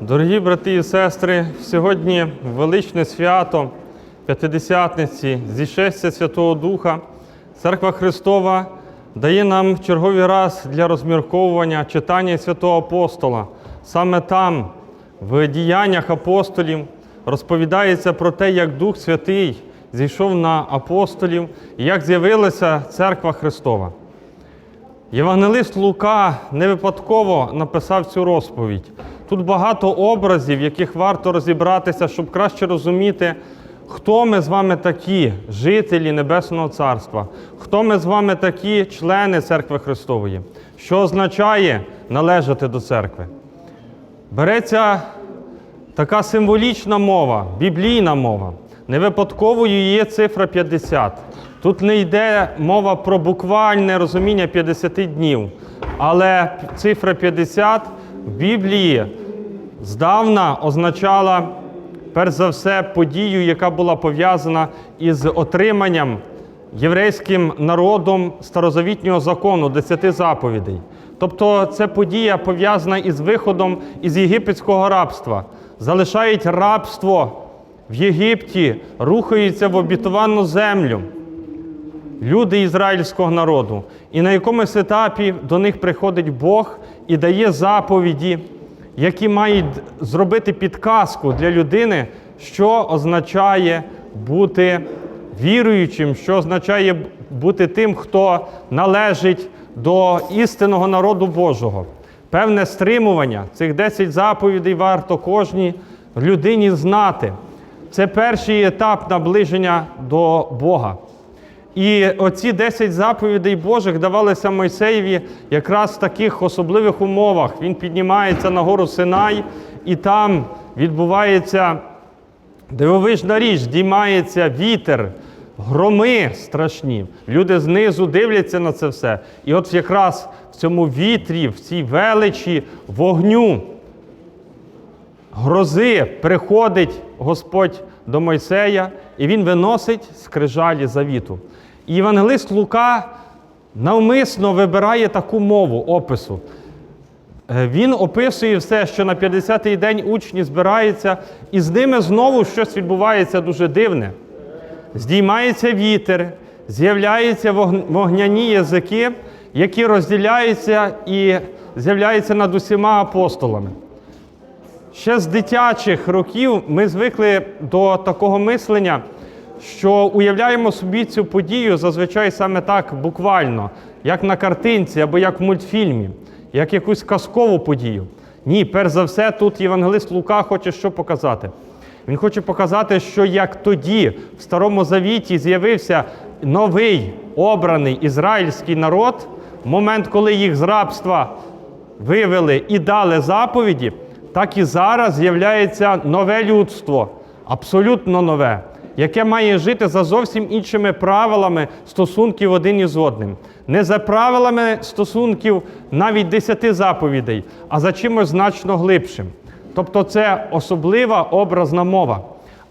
Дорогі брати і сестри, сьогодні величне свято П'ятидесятниці, зішестя Святого Духа, Церква Христова дає нам в черговий раз для розмірковування читання святого апостола. Саме там, в діяннях апостолів, розповідається про те, як Дух Святий зійшов на апостолів і як з'явилася Церква Христова. Євангелист Лука не випадково написав цю розповідь. Тут багато образів, яких варто розібратися, щоб краще розуміти, хто ми з вами такі, жителі Небесного Царства, хто ми з вами такі члени церкви Христової, що означає належати до церкви. Береться така символічна мова, біблійна мова. Не випадковою є цифра 50. Тут не йде мова про буквальне розуміння 50 днів, але цифра 50 в Біблії здавна означала, перш за все, подію, яка була пов'язана із отриманням єврейським народом старозавітнього закону, десяти заповідей. Тобто це подія пов'язана із виходом із єгипетського рабства. Залишають рабство в Єгипті, рухаються в обітовану землю. Люди ізраїльського народу. І на якомусь етапі до них приходить Бог і дає заповіді, які мають зробити підказку для людини, що означає бути віруючим, що означає бути тим, хто належить до істинного народу Божого. Певне стримування цих 10 заповідей варто кожній людині знати. Це перший етап наближення до Бога. І оці 10 заповідей Божих давалися Мойсеєві якраз в таких особливих умовах. Він піднімається на гору Синай, і там відбувається дивовижна річ, діймається вітер, громи страшні. Люди знизу дивляться на це все. І от якраз в цьому вітрі, в цій величі вогню, грози приходить Господь до Мойсея, і він виносить скрижалі завіту. Євангелист Лука навмисно вибирає таку мову опису. Е, Він описує все, що на 50-й день учні збираються, і з ними знову щось відбувається дуже дивне. Здіймається вітер, з'являються вогняні язики, які розділяються і з'являються над усіма апостолами. Ще з дитячих років ми звикли до такого мислення, що уявляємо собі цю подію зазвичай саме так буквально, як на картинці або як в мультфільмі, як якусь казкову подію. Ні, перш за все, тут євангелист Лука хоче що показати. Він хоче показати, що як тоді, в Старому Завіті, з'явився новий обраний ізраїльський народ, в момент, коли їх з рабства вивели і дали заповіді, так і зараз з'являється нове людство, абсолютно нове, яке має жити за зовсім іншими правилами стосунків один із одним. Не за правилами стосунків навіть десяти заповідей, а за чимось значно глибшим. Тобто це особлива образна мова.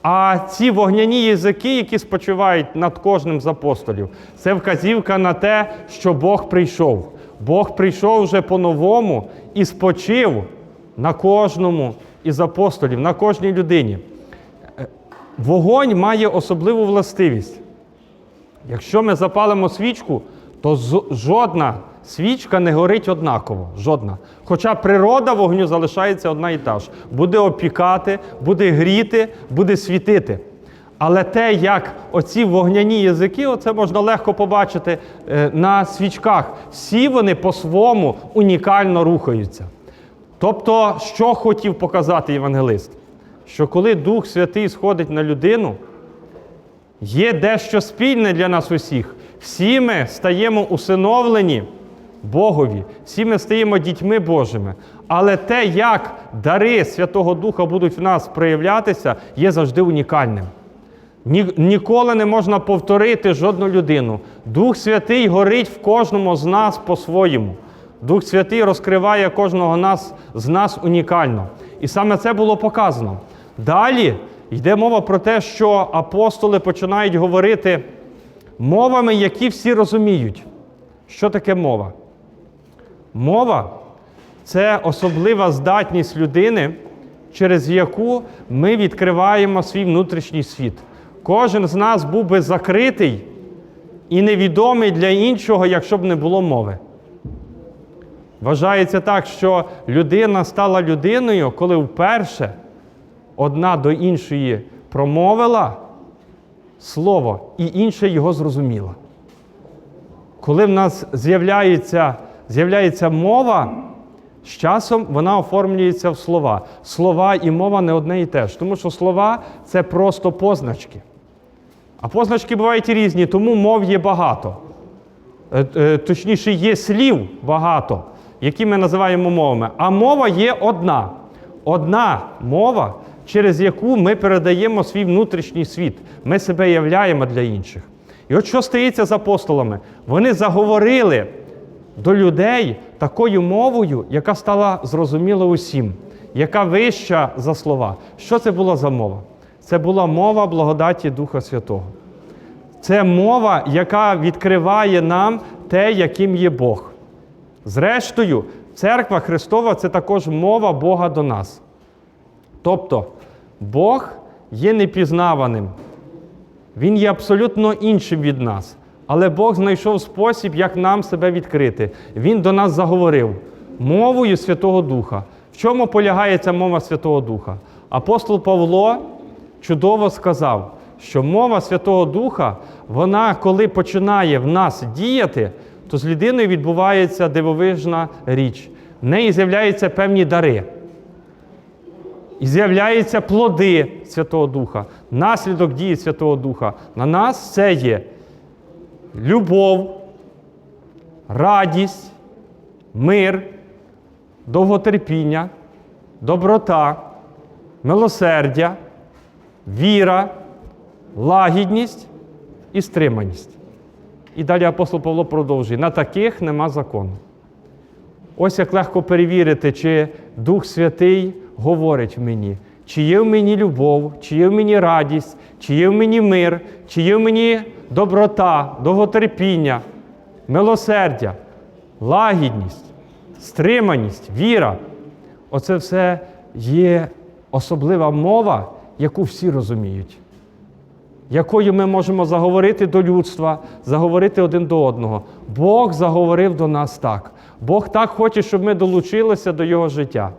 А ці вогняні язики, які спочивають над кожним з апостолів, це вказівка на те, що Бог прийшов. Бог прийшов вже по-новому і спочив на кожному із апостолів, на кожній людині. Вогонь має особливу властивість. Якщо ми запалимо свічку, то жодна свічка не горить однаково. Жодна. Хоча природа вогню залишається одна і та ж. Буде опікати, буде гріти, буде світити. Але те, як оці вогняні язики, оце можна легко побачити е, на свічках. Всі вони по-своєму унікально рухаються. Тобто, що хотів показати євангелист? Що коли Дух Святий сходить на людину, Є дещо спільне для нас усіх. Всі ми стаємо усиновлені Богові, всі ми стаємо дітьми Божими. Але те, як дари Святого Духа будуть в нас проявлятися, є завжди унікальним. Ні, ніколи не можна повторити жодну людину. Дух Святий горить в кожному з нас по-своєму. Дух Святий розкриває кожного нас, з нас унікально. І саме це було показано. Далі йде мова про те, що апостоли починають говорити мовами, які всі розуміють. Що таке мова? Мова це особлива здатність людини через яку ми відкриваємо свій внутрішній світ. Кожен з нас був би закритий і невідомий для іншого, якщо б не було мови. Вважається так, що людина стала людиною, коли вперше одна до іншої промовила слово, і інша його зрозуміла. Коли в нас з'являється, з'являється мова, з часом вона оформлюється в слова. Слова і мова не одне і те ж, тому що слова це просто позначки. А позначки бувають і різні, тому мов є багато. Е, е, Точніше, є слів багато, які ми називаємо мовами. А мова є одна. Одна мова, через яку ми передаємо свій внутрішній світ. Ми себе являємо для інших. І от що стається з апостолами? Вони заговорили до людей такою мовою, яка стала зрозуміла усім, яка вища за слова. Що це була за мова? Це була мова благодаті Духа Святого. Це мова, яка відкриває нам те, яким є Бог. Зрештою, церква Христова це також мова Бога до нас. Тобто, Бог є непізнаваним. Він є абсолютно іншим від нас. Але Бог знайшов спосіб, як нам себе відкрити. Він до нас заговорив мовою Святого Духа. В чому полягає ця мова Святого Духа? Апостол Павло чудово сказав, що мова Святого Духа, вона, коли починає в нас діяти, то з людиною відбувається дивовижна річ. В неї з'являються певні дари. І з'являються плоди Святого Духа, наслідок дії Святого Духа. На нас це є любов, радість, мир, довготерпіння, доброта, милосердя, віра, лагідність і стриманість. І далі апостол Павло продовжує: на таких нема закону. Ось як легко перевірити, чи Дух Святий говорить мені, чи є в мені любов, чи є в мені радість, чи є в мені мир, чи є в мені доброта, довготерпіння, милосердя, лагідність, стриманість, віра. Оце все є особлива мова, яку всі розуміють якою ми можемо заговорити до людства, заговорити один до одного. Бог заговорив до нас так. Бог так хоче, щоб ми долучилися до Його життя,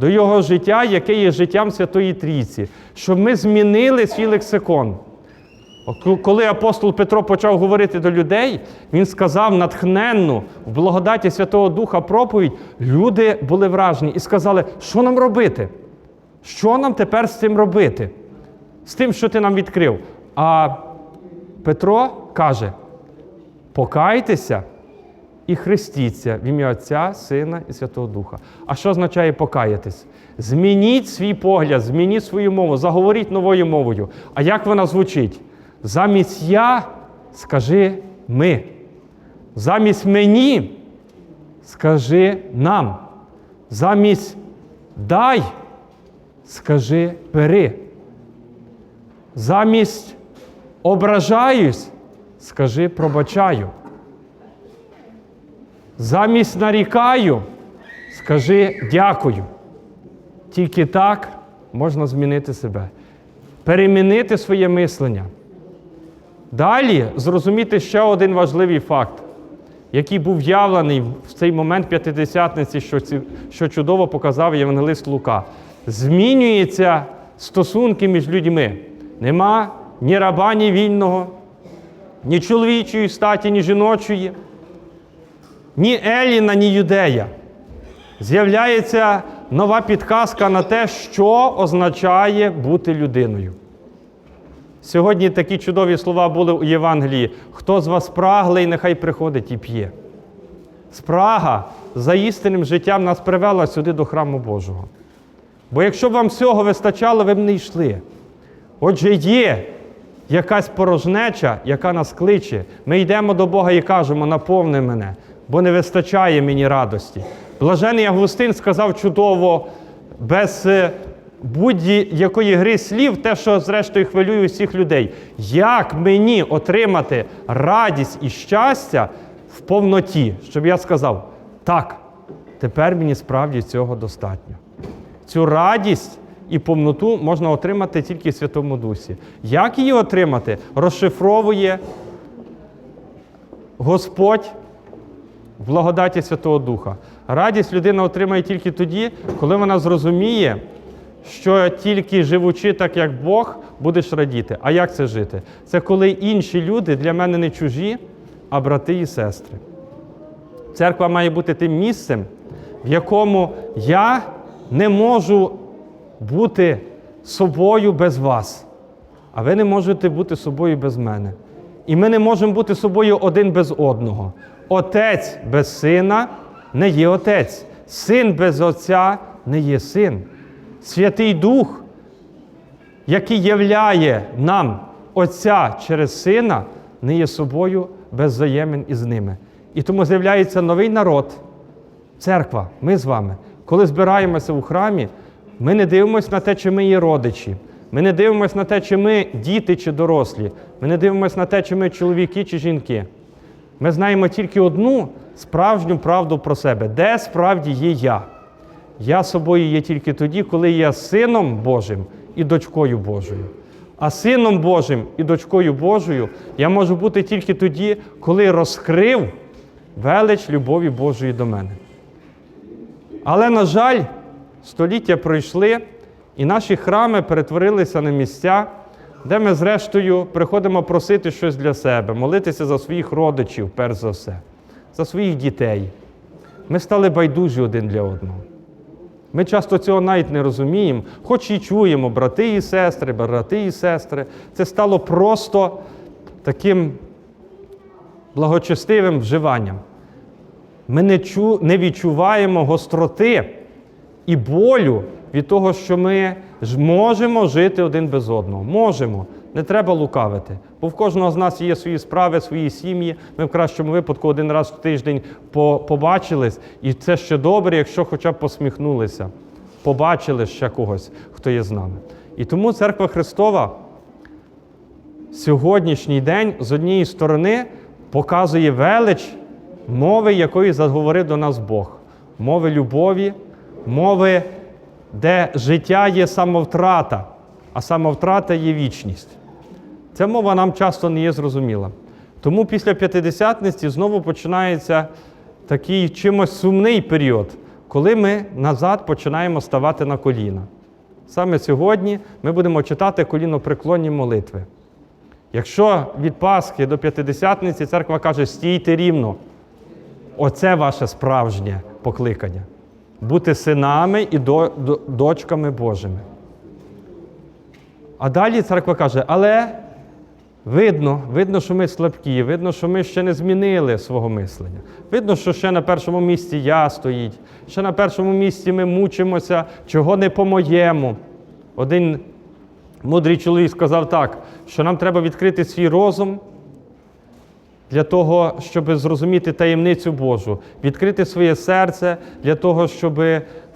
до Його життя, яке є життям Святої Трійці, щоб ми змінили свій лексикон. Коли апостол Петро почав говорити до людей, він сказав натхненну в благодаті Святого Духа проповідь, люди були вражені і сказали, що нам робити? Що нам тепер з цим робити? З тим, що ти нам відкрив. А Петро каже: покайтеся і хрестіться в ім'я Отця, Сина і Святого Духа. А що означає покаятись? Змініть свій погляд, змініть свою мову, заговоріть новою мовою. А як вона звучить? Замість я скажи ми. Замість мені скажи нам. Замість дай скажи бери. Замість ображаюсь, скажи пробачаю. Замість нарікаю, скажи дякую. Тільки так можна змінити себе, перемінити своє мислення. Далі зрозуміти ще один важливий факт, який був явлений в цей момент п'ятидесятниці, що, що чудово показав Євангелист Лука. Змінюються стосунки між людьми. Нема ні раба, ні вільного, ні чоловічої статі, ні жіночої, ні Еліна, ні юдея. З'являється нова підказка на те, що означає бути людиною. Сьогодні такі чудові слова були у Євангелії. Хто з вас праглий, нехай приходить і п'є. Спрага за істинним життям нас привела сюди до храму Божого. Бо якщо б вам всього вистачало, ви б не йшли. Отже, є якась порожнеча, яка нас кличе. Ми йдемо до Бога і кажемо, наповни мене, бо не вистачає мені радості. Блажений Августин сказав чудово, без е, будь-якої гри слів, те, що зрештою хвилює усіх людей. Як мені отримати радість і щастя в повноті, щоб я сказав, так, тепер мені справді цього достатньо. Цю радість і повноту можна отримати тільки в Святому Дусі. Як її отримати? Розшифровує Господь благодаті Святого Духа. Радість людина отримає тільки тоді, коли вона зрозуміє, що тільки живучи так, як Бог, будеш радіти. А як це жити? Це коли інші люди для мене не чужі, а брати і сестри. Церква має бути тим місцем, в якому я не можу бути собою без вас, а ви не можете бути собою без мене. І ми не можемо бути собою один без одного. Отець без сина не є отець, син без отця не є син. Святий Дух, який являє нам Отця через Сина, не є собою без взаємин із ними. І тому з'являється новий народ, церква, ми з вами. Коли збираємося у храмі, ми не дивимося на те, чи ми є родичі. Ми не дивимося на те, чи ми діти чи дорослі. Ми не дивимося на те, чи ми чоловіки чи жінки. Ми знаємо тільки одну справжню правду про себе, де справді є я. Я собою є тільки тоді, коли я сином Божим і дочкою Божою. А сином Божим і дочкою Божою я можу бути тільки тоді, коли розкрив велич любові Божої до мене. Але, на жаль, століття пройшли, і наші храми перетворилися на місця, де ми, зрештою, приходимо просити щось для себе, молитися за своїх родичів, перш за все, за своїх дітей. Ми стали байдужі один для одного. Ми часто цього навіть не розуміємо, хоч і чуємо, брати і сестри, брати і сестри. Це стало просто таким благочестивим вживанням. Ми не, чу, не відчуваємо гостроти і болю від того, що ми можемо жити один без одного. Можемо. Не треба лукавити. Бо в кожного з нас є свої справи, свої сім'ї. Ми в кращому випадку один раз в тиждень побачились, і це ще добре, якщо хоча б посміхнулися, побачили ще когось, хто є з нами. І тому церква Христова сьогоднішній день з однієї сторони показує велич мови, якої заговорив до нас Бог, мови любові, мови, де життя є самовтрата, а самовтрата є вічність. Ця мова нам часто не є зрозуміла. Тому після п'ятидесятниці знову починається такий чимось сумний період, коли ми назад починаємо ставати на коліна. Саме сьогодні ми будемо читати колінопреклонні молитви. Якщо від Пасхи до п'ятидесятниці церква каже, стійте рівно, оце ваше справжнє покликання бути синами і до- до- дочками Божими. А далі церква каже, але видно, видно, що ми слабкі, видно, що ми ще не змінили свого мислення. Видно, що ще на першому місці я стоїть, ще на першому місці ми мучимося, чого не по-моєму. Один мудрий чоловік сказав так, що нам треба відкрити свій розум для того, щоб зрозуміти таємницю Божу, відкрити своє серце для того, щоб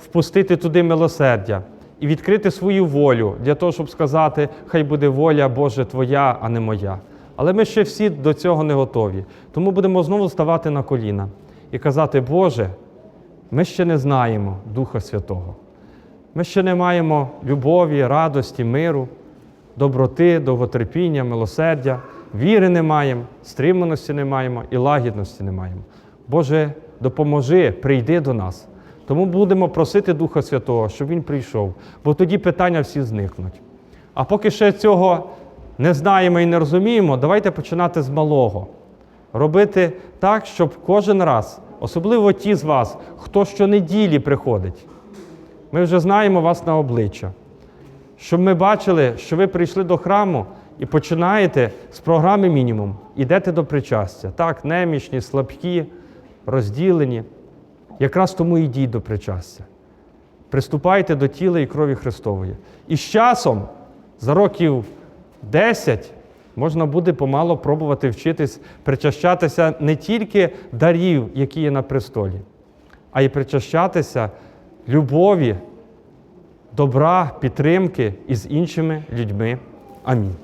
впустити туди милосердя, і відкрити свою волю для того, щоб сказати, хай буде воля Боже Твоя, а не моя. Але ми ще всі до цього не готові. Тому будемо знову ставати на коліна і казати, Боже, ми ще не знаємо Духа Святого. Ми ще не маємо любові, радості, миру, доброти, довготерпіння, милосердя, віри не маємо, стриманості не маємо і лагідності не маємо. Боже, допоможи, прийди до нас. Тому будемо просити Духа Святого, щоб Він прийшов, бо тоді питання всі зникнуть. А поки ще цього не знаємо і не розуміємо, давайте починати з малого. Робити так, щоб кожен раз, особливо ті з вас, хто щонеділі приходить, ми вже знаємо вас на обличчя. Щоб ми бачили, що ви прийшли до храму і починаєте з програми мінімум, ідете до причастя. Так, немічні, слабкі, розділені. Якраз тому йдіть до причастя. Приступайте до тіла і крові Христової. І з часом, за років 10, можна буде помало пробувати вчитись причащатися не тільки дарів, які є на престолі, а й причащатися любові, добра, підтримки із іншими людьми. Амінь.